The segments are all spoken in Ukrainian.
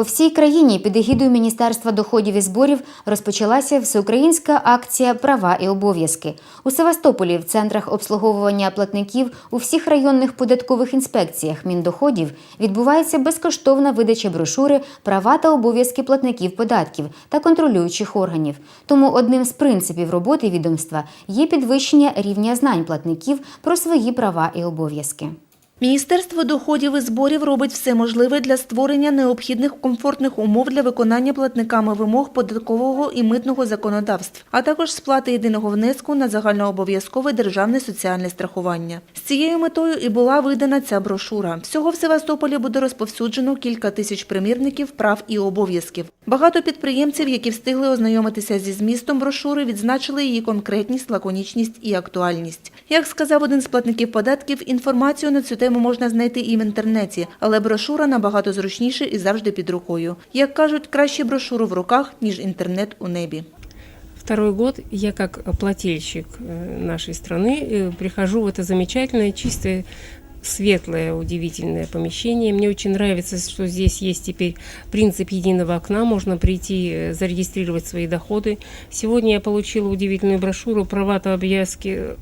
По всій країні під егідою Міністерства доходів і зборів розпочалася всеукраїнська акція Права і обов'язки. У Севастополі в центрах обслуговування платників у всіх районних податкових інспекціях Міндоходів відбувається безкоштовна видача брошури Права та обов'язки платників податків та контролюючих органів. Тому одним з принципів роботи відомства є підвищення рівня знань платників про свої права і обов'язки. Міністерство доходів і зборів робить все можливе для створення необхідних комфортних умов для виконання платниками вимог податкового і митного законодавств, а також сплати єдиного внеску на загальнообов'язкове державне соціальне страхування. З цією метою і була видана ця брошура. Всього в Севастополі буде розповсюджено кілька тисяч примірників прав і обов'язків. Багато підприємців, які встигли ознайомитися зі змістом брошури, відзначили її конкретність, лаконічність і актуальність. Як сказав один з платників податків, інформацію на цю тему можна знайти і в інтернеті, але брошура набагато зручніше і завжди під рукою. Як кажуть, краще брошуру в руках, ніж інтернет у небі. Второй год я как плательщик э, нашей страны э, прихожу в это замечательное, чистое, светлое, удивительное помещение. Мне очень нравится, что здесь есть теперь принцип единого окна. Можно прийти, э, зарегистрировать свои доходы. Сегодня я получила удивительную брошюру «Права-то обвязки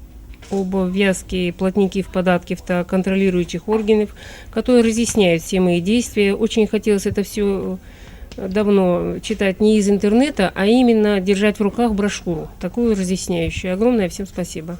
об обвязке платників податков та контролирующих органов, которые разъясняют все мои действия. Очень хотелось это все давно читать не из интернета, а именно держать в руках брошюру, такую разъясняющую. Огромное всем спасибо.